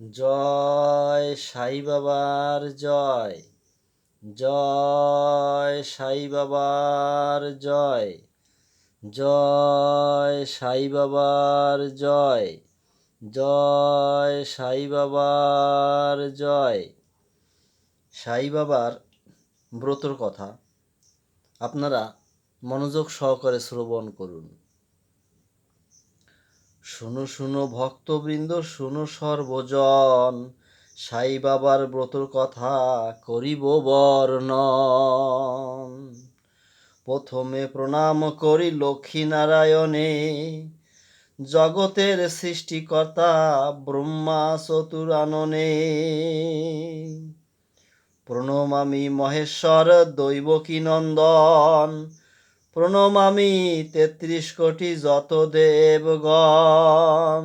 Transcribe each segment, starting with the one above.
জয় সাই বাবার জয় জয় সাই বাবার জয় জয় সাই বাবার জয় জয় সাই বাবার জয়। সাই বাবার ব্রতর কথা আপনারা মনোযোগ সহকারে শ্রবণ করুন। শুনো শুনো ভক্তবৃন্দ, শুনো সর্বজন। সাই বাবার ব্রতর কথা করিব বর্ণন। প্রথমে প্রণাম করি লক্ষ্মী নারায়ণে জগতের সৃষ্টিকর্তা ব্রহ্মা চতুরাননে। প্রণমামি মহেশ্বর দৈবকী নন্দন। প্রণমামি তেত্রিশ কোটি যত দেবগণ।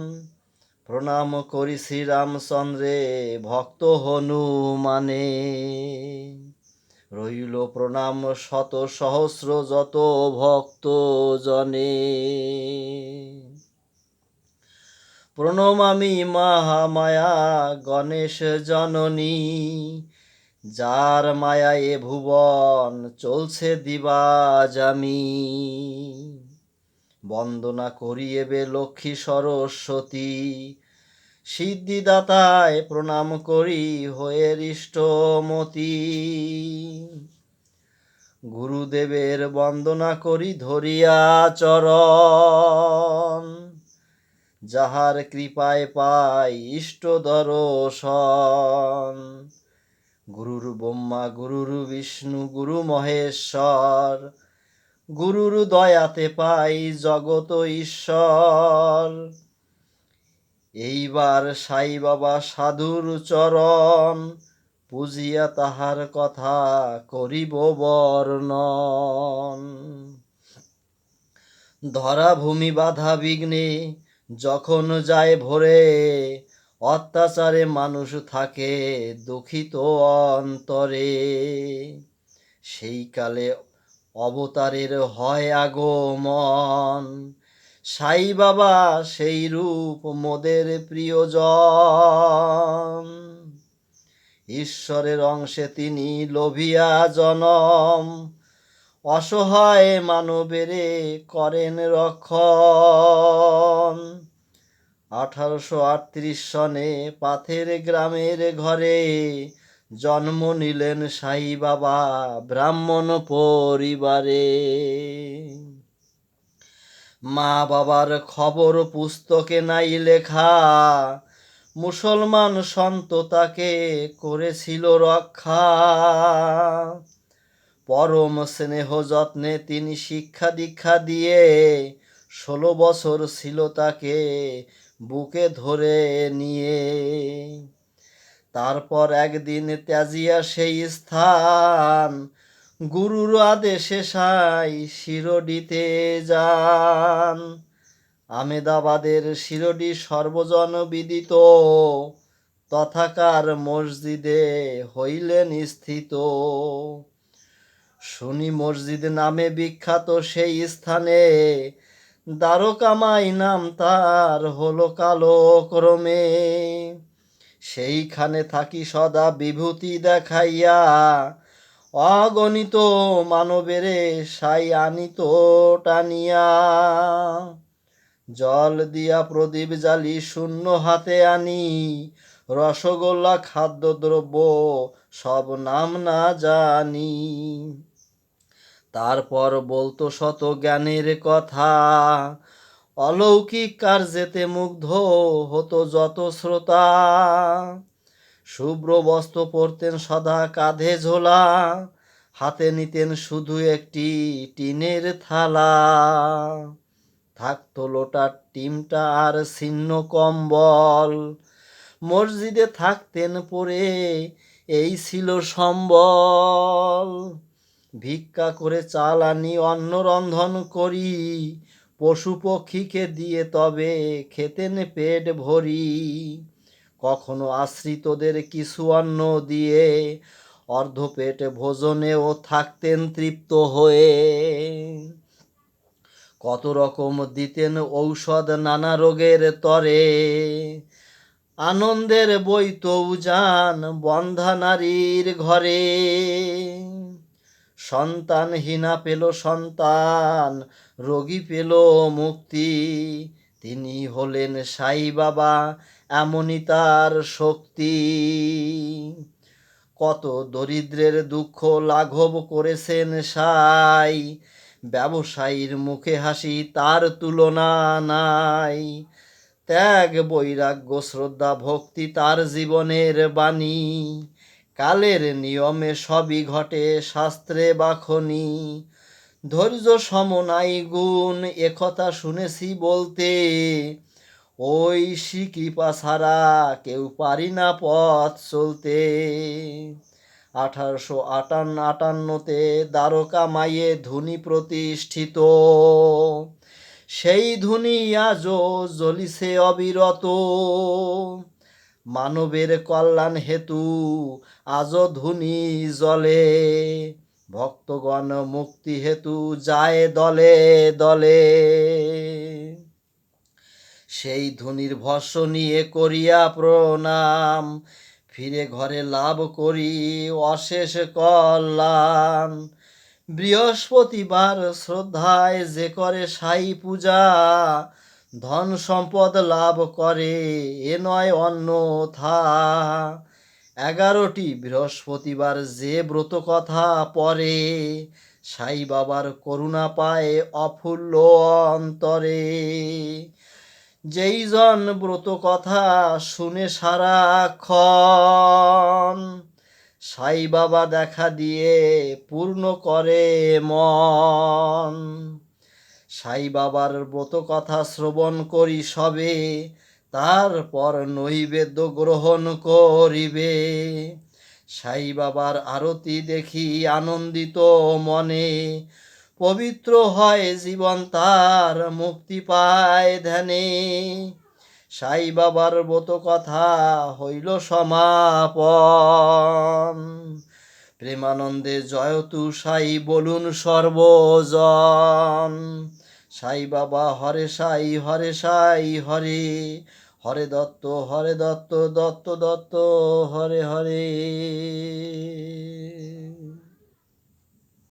প্রণাম করি শ্রীরামচন্দ্রে, ভক্ত হনুমানে রইল প্রণাম শত সহস্র যত ভক্ত জনে প্রণমামি মহামায়া গণেশ জননী যার মায়া এ ভুবন চলছে দিবাজামি বন্দনা করিয়েবে লক্ষ্মী সরস্বতী। সিদ্ধিদাতায় প্রণাম করি হয়ে ইষ্টমতি গুরুদেবের বন্দনা করি ধরিয়া চরণ। যাহার কৃপায় পাই ইষ্ট দর্শন। গুরুর ব্রহ্মা, গুরুর বিষ্ণু, গুরু মহেশ্বর। গুরুর দয়াতে পাই জগত ঈশ্বর। এইবার সাই বাবা সাধুর চরণ, পুজিয়া তাহার কথা করিব বর্ণন। ধরা ভূমি বাধা বিঘ্নে, যখন যায় ভরে অত্যাচারে মানুষ থাকে দুঃখিত অন্তরে। সেই কালে অবতারের হয় আগমন। সাই বাবা সেই রূপ মোদের প্রিয়জন। ঈশ্বরের অংশে তিনি লোভিয়া জনম। অসহায় মানবেরে করেন রক্ষণ। আঠারোশো আটত্রিশ সনে পাথের গ্রামের ঘরে জন্ম নিলেন সাই বাবা ব্রাহ্মণ পরিবারে। মা বাবার খবর পুস্তকে নাই লেখা, মুসলমান সন্ত তাকে করেছিল রক্ষা। পরম স্নেহ যত্নে তিনি শিক্ষা দীক্ষা দিয়ে ষোলো বছর ছিল তাকে বুকে ধরে নিয়ে। তারপর একদিন ত্যাজিয়া সেই স্থান গুরুর আদেশে সাই শিরডিতে যান। আমেদাবাদের শিরডি সর্বজন বিদিত, তথাকার মসজিদে হইলেন স্থিত। শুনি মসজিদ নামে বিখ্যাত সেই স্থানে দ্বারকামাই নাম তার হলো কালো ক্রমে। সেইখানে থাকি সদা বিভূতি দেখাইয়া। অগণিত মানবেরে সাই আনিত টানিয়া। জল দিয়া প্রদীপ জালি শূন্য হাতে আনি। রসগোল্লা, খাদ্যদ্রব্য সব নাম না জানি। তারপর বলতো শত জ্ঞানের কথা, অলৌকিক কার্যেতে মুগ্ধ হতো যত শ্রোতা। শুভ্র বস্ত্র পরতেন সদা কাঁধে ঝোলা, হাতে নিতেন শুধু একটি টিনের থালা। থাকতো লোটার টিমটা আর ছিন্ন কম্বল। মসজিদে থাকতেন পরে এই ছিল সম্বল। ভিক্ষা করে চাল আনি, অন্ন রন্ধন করি, পশু পক্ষীকে দিয়ে তবে খেতেন পেট ভরি। কখনো আশ্রিতদের কিছু অন্ন দিয়ে অর্ধ পেট ভোজনেও থাকতেন তৃপ্ত হয়ে। কত রকম দিতেন ঔষধ নানা রোগের তরে। আনন্দের বইত উজান বন্ধা নারীর ঘরে। সন্তানহীনা পেল সন্তান, রোগী পেল মুক্তি। তিনি হলেন সাই বাবা, এমনই তার শক্তি। কত দরিদ্রের দুঃখ লাঘব করেছেন সাই, ব্যবসায়ীর মুখে হাসি তার তুলনা নাই। ত্যাগ, বৈরাগ্য, শ্রদ্ধা, ভক্তি তার জীবনের বাণী। কালের নিয়মে সবই ঘটে, শাস্ত্রে বাখনি। ধৈর্য সমনাই গুণ একথা শুনেছি বলতে। ওই শিকৃপা ছাড়া কেউ পারি না পথ চলতে। আঠারোশো আটান্ন আটান্নতে দ্বারকা মায়ে ধুনি প্রতিষ্ঠিত। সেই ধুনি আজও জ্বলিছে অবিরত। মানবের কল্যাণ হেতু আজও ধুনি জলে। ভক্তগণ মুক্তি হেতু যায় দলে দলে। সেই ধুনির ভস্য নিয়ে করিয়া প্রণাম, ফিরে ঘরে লাভ করি অশেষ কল্যাণ। বৃহস্পতিবার শ্রদ্ধায় যে করে সাই পূজা ধন সম্পদ লাভ করে, এ নয় অন্যথা। এগারোটি, বৃহস্পতিবার যে ব্রত কথা পরে সাই বাবার করুণা পায় অফুল্ল অন্তরে। যেই জন ব্রত কথা শুনে সারাক্ষণ, সাই বাবা দেখা দিয়ে পূর্ণ করে মন। সাই বাবার ব্রত কথা শ্রবণ করি সবে, তারপর নৈবেদ্য গ্রহণ করিবে। সাই বাবার আরতি দেখি আনন্দিত মনে, পবিত্র হয় জীবন তার মুক্তি পায় ধ্যানে। সাই বাবার ব্রত কথা হইল সমাপন। প্রেমানন্দে জয়তু সাই বলুন সর্বজন। সাই বাবা, হরে সাই হরে সাই, হরে। হরে দত্ত হরে দত্ত দত্ত দত্ত, হরে হরে।